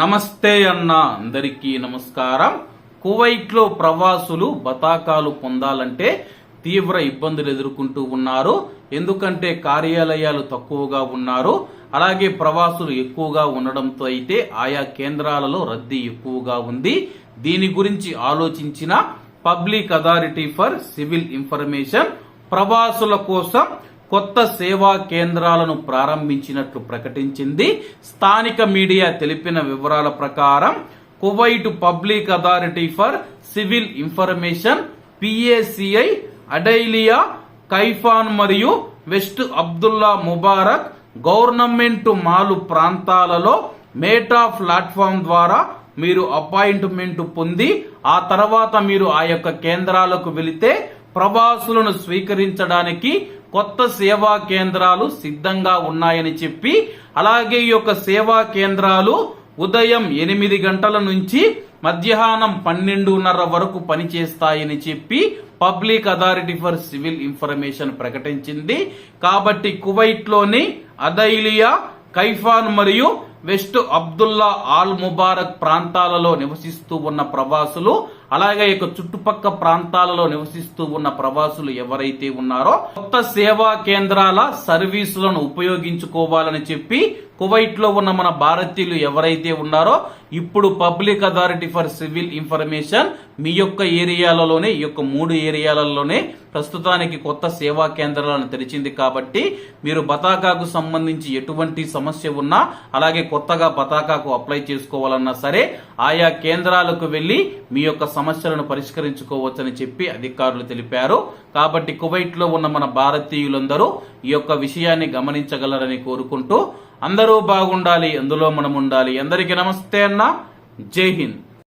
నమస్తే అన్న అందరికీ నమస్కారం. కువైట్లో ప్రవాసులు బతాకాలు పొందాలంటే తీవ్ర ఇబ్బందులు ఎదుర్కొంటూ ఉన్నారు. ఎందుకంటే కార్యాలయాలు తక్కువగా ఉన్నారు. అలాగే ప్రవాసులు ఎక్కువగా ఉండడంతో అయితే ఆయా కేంద్రాలలో రద్దీ ఎక్కువగా ఉంది. దీని గురించి ఆలోచించిన public authority for civil information ప్రవాసుల కోసం కొత్త సేవా కేంద్రాలను ప్రారంభించినట్లు ప్రకటించింది. స్థానిక మీడియా తెలిపిన వివరాల ప్రకారం Kuwait Public Authority for Civil Information PACI Adailiya Kaifan మరియు West Abdullah Mubarak government mall ప్రాంతాలలో మేటా ప్లాట్ఫామ్ ద్వారా మీరు అపాయింట్మెంట్ పొంది ఆ తర్వాత మీరు ఆ యొక్క కేంద్రాలకు వెళితే ప్రవాసులను స్వీకరించడానికి కొత్త సేవా కేంద్రాలు సిద్ధంగా ఉన్నాయని చెప్పి అలాగే ఈ యొక్క సేవా కేంద్రాలు ఉదయం ఎనిమిది గంటల నుంచి మధ్యాహ్నం పన్నెండున్నర వరకు పనిచేస్తాయని చెప్పి public authority for civil information ప్రకటించింది. కాబట్టి కువైట్లోని అదైలియా కైఫాన్ మరియు వెస్ట్ అబ్దుల్లా ఆల్ ముబారక్ ప్రాంతాలలో నివసిస్తూ ఉన్న ప్రవాసులు అలాగే యొక్క చుట్టుపక్క ప్రాంతాలలో నివసిస్తూ ఉన్న ప్రవాసులు ఎవరైతే ఉన్నారో కొత్త సేవా కేంద్రాల సర్వీసులను ఉపయోగించుకోవాలని చెప్పి కువైట్లో ఉన్న మన భారతీయులు ఎవరైతే ఉన్నారో ఇప్పుడు public authority for civil information మీ యొక్క ఏరియాలలోనే ఈ యొక్క మూడు ఏరియాలలోనే ప్రస్తుతానికి కొత్త సేవా కేంద్రాలను తెరిచింది కాబట్టి మీరు బతాకాకు సంబంధించి ఎటువంటి సమస్య ఉన్నా అలాగే కొత్తగా బతాకాకు అప్లై చేసుకోవాలన్నా సరే ఆయా కేంద్రాలకు వెళ్ళి మీ యొక్క సమస్యలను పరిష్కరించుకోవచ్చని చెప్పి అధికారులు తెలిపారు. కాబట్టి కువైట్లో ఉన్న మన భారతీయులందరూ ఈ యొక్క విషయాన్ని గమనించగలరని కోరుకుంటూ అందరూ బాగుండాలి అందులో మనం ఉండాలి అందరికీ నమస్తే అన్న. జై హింద్.